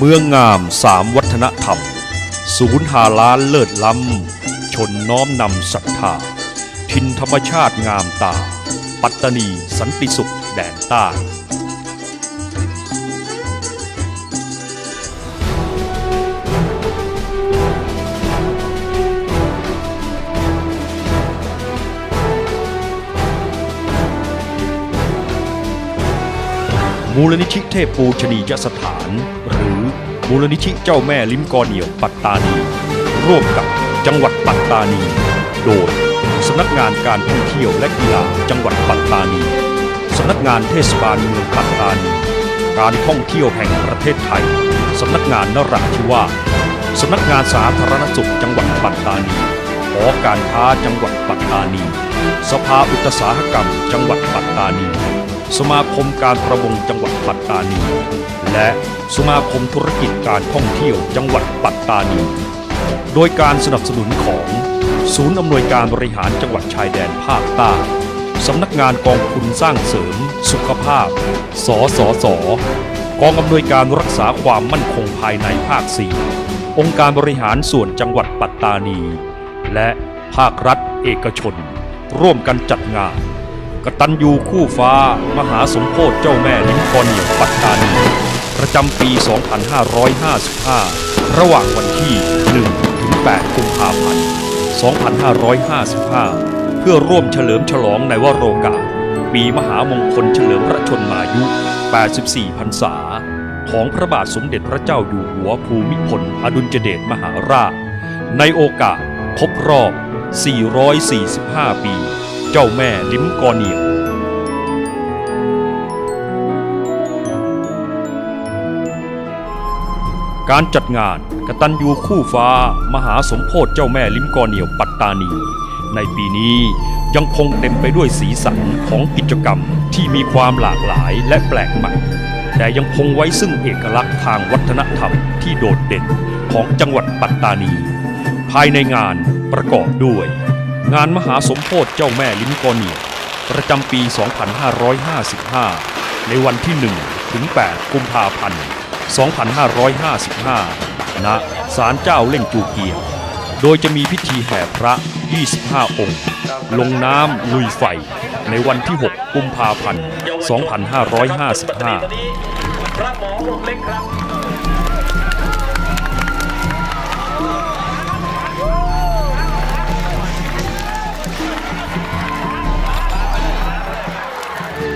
เมืองงามสามวัฒนธรรม ศูนย์หาล้านเลิศล้ำ ชนน้อมนำศรัทธา ทินธรรมชาติงามตา ปัตตานีสันติสุขแดนใต้มูลนิธิเทพปูชนียสถานหรือ มูลนิธิเจ้าแม่ลิ้มกอเหนียวปัตตานี ร่วมกับจังหวัดปัตตานี โดยสำนักงานการท่องเที่ยวและกีฬาจังหวัดปัตตานีสำนักงานเทศบาลเมืองปัตตานีการท่องเที่ยวแห่งประเทศไทยสำนักงานนราธิวาสสำนักงานสาธารณสุขจังหวัดปัตตานีหอการค้าจังหวัดปัตตานี สภาอุตสาหกรรม จังหวัดปัตตานี สมาคมการประมงจังหวัดปัตตานี และสมาคมธุรกิจการท่องเที่ยวจังหวัดปัตตานี โดยการสนับสนุนของ ศูนย์อำนวยการบริหารจังหวัดชายแดนภาคใต้สำนักงานกองทุนสร้างเสริม สุขภาพ สสส กองอำนวยการรักษาความมั่นคงภายในภาค 4 องค์การบริหารส่วนจังหวัดปัตตานี และภาครัฐเอกชน ร่วมกันจัดงาน กตัญญูคู่ฟ้ามหาสมโพธิเจ้าแม่ลิมกอนียปัตตานีประจำปี 2555 ระหว่างวันที่ 1 ถึง 8 กุมภาพันธ์ 2555 เพื่อร่วมเฉลิมฉลองในวโรกาสปีมหามงคลเฉลิมพระชนมายุ 84 พรรษา ของพระบาทสมเด็จพระเจ้าอยู่หัวภูมิพลอดุลยเดชมหาราช ในโอกาสครบรอบ 445 ปี จ้าแม่ลิ้มกอเหนียวการจัดงานกตัญญูคู่ฟ้ามหาสมโพธิเจ้าแม่ลิ้มกอเหนียวปัตตานี ในปีนี้ยังคงเต็มไปด้วยสีสันของกิจกรรมที่มีความหลากหลายและแปลกใหม่ แต่ยังคงไว้ซึ่งเอกลักษณ์ทางวัฒนธรรมที่โดดเด่นของจังหวัดปัตตานี ภายในงานประกอบด้วย งานมหาสมโพธิเจ้าแม่ลิ้มกอเหนียประจำปี 2555 ในวันที่ 1 ถึง 8 กุมภาพันธ์ 2555 ณ ศาลเจ้าเล่งจูเกีย โดยจะมีพิธีแห่พระ 25 องค์ ลงน้ำลุยไฟ ในวันที่ 6 กุมภาพันธ์ 2555 กครับ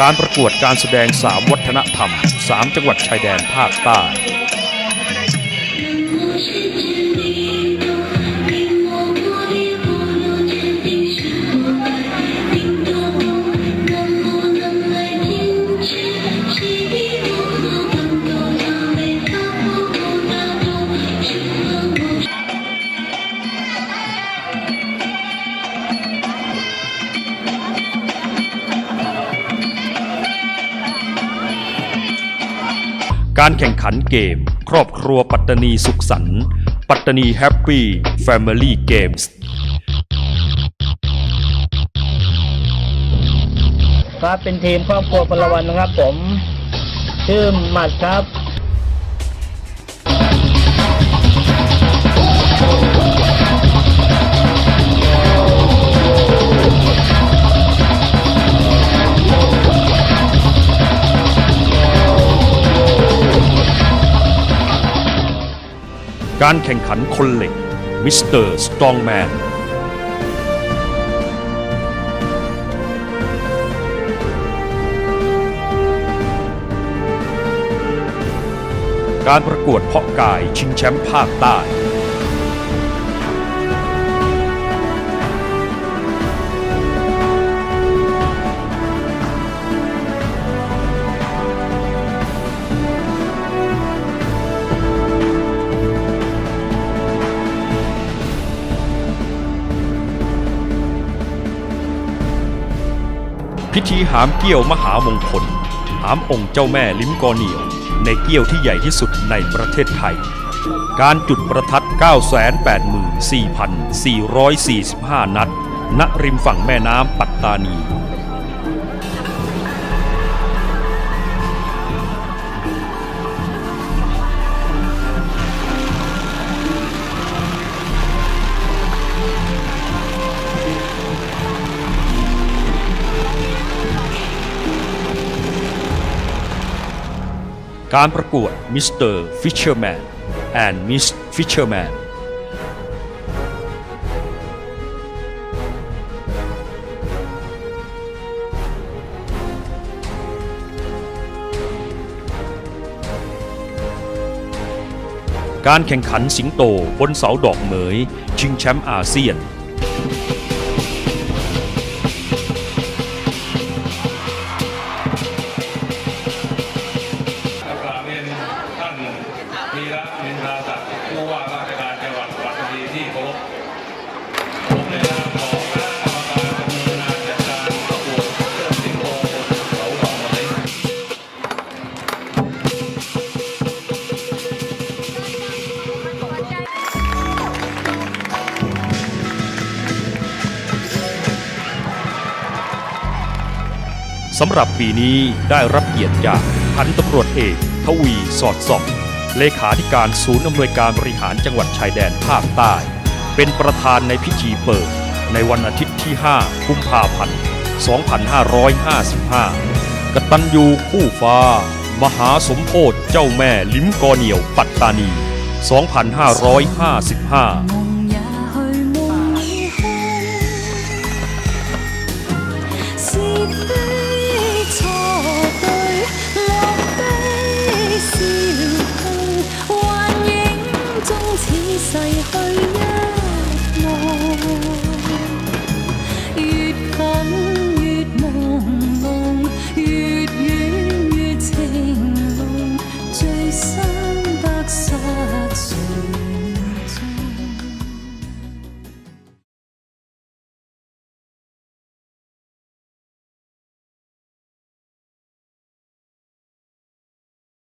การประกวดการแสดงสามวัฒนธรรมสามจังหวัดชายแดนภาคใต้ การแข่งขันเกม ครอบครัวปัตตานีสุขสันต์ปัตตานีแฮปปี้แฟมิลี่เกมส์ครับเป็นทีมครอบครัวพลวันนะครับผม ชื่อหมัดครับ การแข่งขันคนเหล็กมิสเตอร์สตรองแมนการประกวดเพาะกายชิงแชมป์ภาคใต้ พิธีหามเกี้ยวมหามงคล หามองค์เจ้าแม่ลิ้มกอเหนียว ในเกี้ยวที่ใหญ่ที่สุดในประเทศไทย การจุดประทัด 984,445 นัด ณริมฝั่งแม่น้ำปัตตานี การประกวดมิสเตอร์ฟิชเชอร์แมนแอนด์มิสฟิชเชอร์แมนการแข่งขันสิงโตบนเสาดอกเหมย ชิงแชมป์อาเซียน สำหรับปีนี้ได้รับเกียรติจากพันตำรวจเอกทวีสอดส่องเลขาธิการศูนย์อำนวยการบริหารจังหวัดชายแดนภาคใต้ เป็นประธานในพิธีเปิด ในวันอาทิตย์ที่ 5 กุมภาพันธ์ 2555 กตัญญูคู่ฟ้า มหาสมโพธเจ้าแม่ลิ้มกอเหนียวปัตตานี 2555